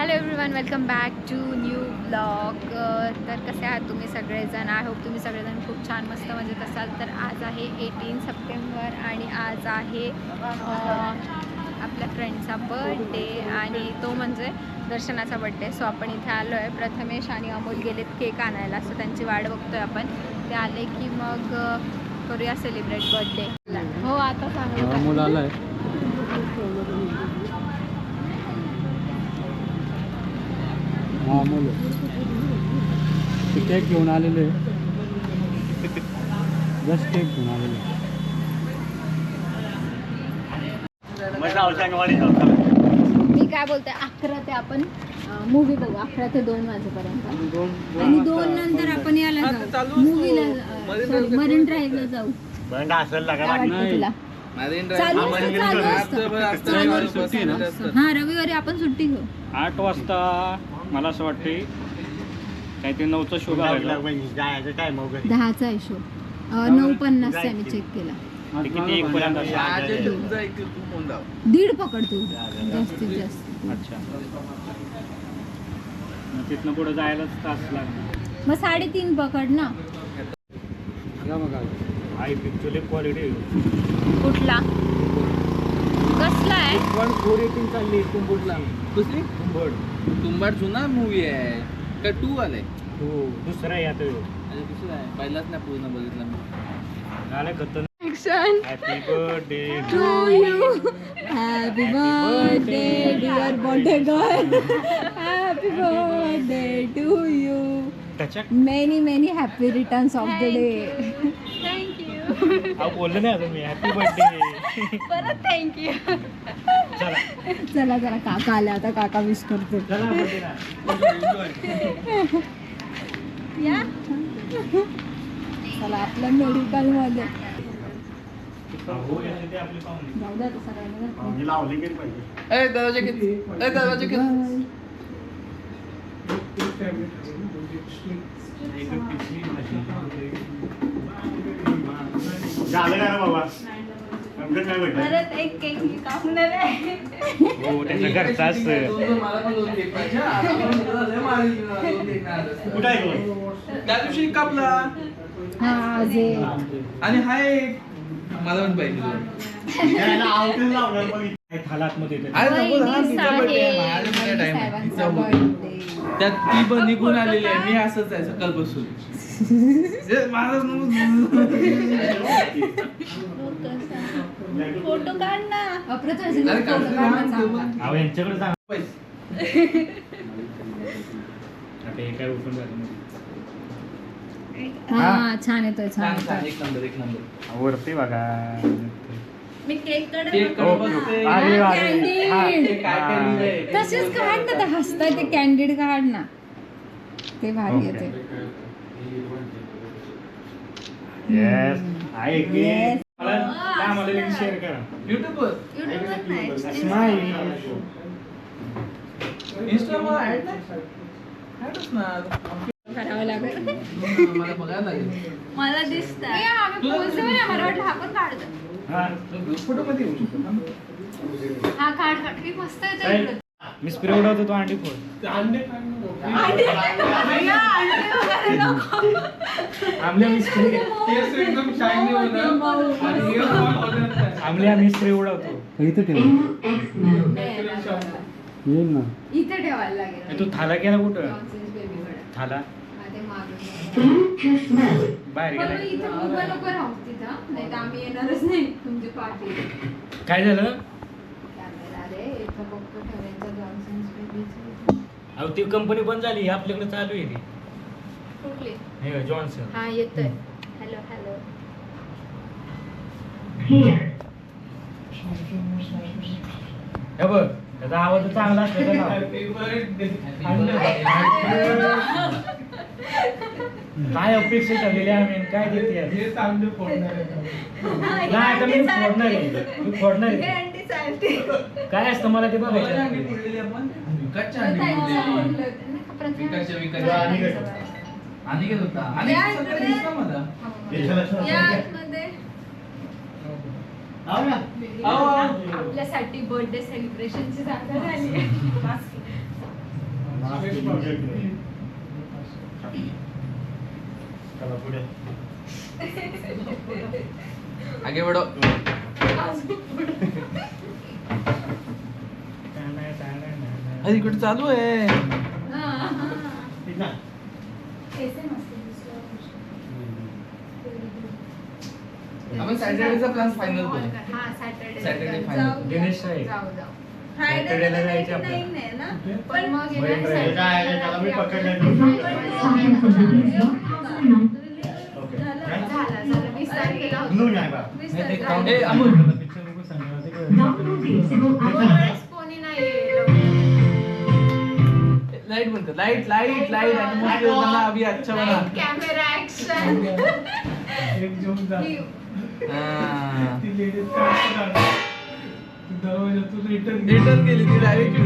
Hello everyone welcome back to new blog तर कसे आहात तुम्ही सगळेजण? आय होप तुम्ही सगळेजण खूप छान मस्त मजेत असाल. तर आज आहे एटीन सप्टेंबर आणि आज आहे आपल्या फ्रेंडचा बर्थडे आणि तो म्हणजे दर्शनाचा बड्डे सो आपण इथे आलो आहे प्रथमेश आणि अमोल गेलेत केक आणायला. सो त्यांची वाट बघतोय आपण. ते आले की मग करूया सेलिब्रेट बर्थडे हो आता सांगू हा मुलं केक घेऊन आलेले जस्ट केक घेऊन आलेले मी काय बोलते अकरा ते आपण मूवी बघू. अकरा ते दोन वाजेपर्यंत. आणि दोन नंतर आपण याला जाऊ. मूवीला मरीन ड्राईव्हला जाऊ. काय वाटतं नाही. तुला? चालू असतं, चालू असतं. रविवारी सुट्टी आहे ना? हा रविवारी आपण सुट्टी घेऊ. आठ वाजता मला असं वाटते काहीतरी नऊचा शो बघायला दहाचा आहे शो नऊ पन्नासचा आहे मी चेक केला. ते किती एक पर्यंत? दीड पकड तू. जास्तीत जास्त. अच्छा. मग तिथनं पुढे जायलाच तास लागणार. मग साडेतीन पकड ना. आई पिक्चर क्वालिटी कुठला? कसला आहे पण फोर एटीन चालली कुंभोडला कुठली कुंभोड तुंबाड जुना मूवी आहे. का टू आलाय हो दुसरा यात आणि दुसरा आहे. पहिलाच नाही पूर्ण बघितला मी. झालं खतन action happy birthday to you. Happy birthday, dear birthday girl. Happy birthday to you. त्याच्या Many, many happy returns of the day. हा बोललो नाही अजून मी. हॅपी बर्थडे परत थँक्यू चला. चला चला काका आले आता. काका विश करतो. चला birthday ला. या. चला आपल्या मेडिकलमध्ये. हो, याचे ते आपले पाहुणे. जाऊ द्या आता सगळ्यांना ए दरवाजा किती? ए दरवाजा किती? Bye. एक पिशवी भाजी. झालं का रे बाबा समजत नाही भेटत परत एक केक कापणार आहे हो त्याचं हा. कुठं आहे? त्या दिवशी कापला हा जे आणि हा एक मला पण पाहिजे दोन. यायला आवटेल लावणार मग इथे. काय थालात मध्ये येते. अरे नको ना, वहिनी तिचा birthday आहे, साहेब, माझा birthday time आहे. साहेबांचा तिचा birthday. birthday. त्यात ती पण निघून आलेली आहे मी असंच आहे सकाळपासून फोटो काढ ना यांच्याकडे सांग. आता हे काय उठून झालं हा छान येतोय छान येतोय एक नंबर एक नंबर वरती बघा मी केक केककडे बघते. अरे वा रे. Candid. हा. ते काय काय लिहिलंय? तसेच काढ ना ते हसताय ते कॅन्डिड काढ ना ते भारी Okay. येते येस आहे की. मला काय मला लिंक शेअर करा. युट्यूबवर स्माईल इंस्टावर ऍड नाही ऍडच ना? करावं लागेल. मला बघायला लागेल. मला दिसत मला वाटलं आपण काढतो हा. फोटो मध्ये येऊ शकतो हा काढ मस्त? येते मी स्प्रे उडवतो तो अंडी फोड. आमल्या मी स्प्रे आमल्या मी उडवतो इथे ठेव. येईल ना. इथे ठेवायला लागेल. तू थाला गेला कुठं. थाला. बाहेर गेला. मग इथं अहो ती कंपनी बंद झाली आपल्याकडे चालू आहे ती. कुठली? हे जॉन्सन हा येतोय. हॅलो हॅलो हे बघ त्याचा आवाज चांगला असतो का? काय अपेक्षा ठरलेली आहे? आम्ही काय देते? नाही आता मी फोडणार आहे. मी फोडणार आहे. काय असतं मला ते बघायचं? आणि घेत होता. आओ. आपल्यासाठी बर्थडे सेलिब्रेशनची जागा झाली. चला पुढे. आगे बढो. अरे इकडे चालू आहे. आपण सॅटर्डेचा प्लॅन फायनल करू. हा सॅटर्डे. जाऊ दिनेश आहे. जाऊ जाऊ. Saturday ला जायचं ना? पण मग काय त्याला मी पकडलं लाइट बंद कर लाइट लाइट लाइट एटमॉस्फेयर बना अभी अच्छा बना कॅमेरा ऍक्शन एक घेऊन जा. हाँ. ती काय असं काढतात. ती return रिटर्न केली. ती डायरेक्ट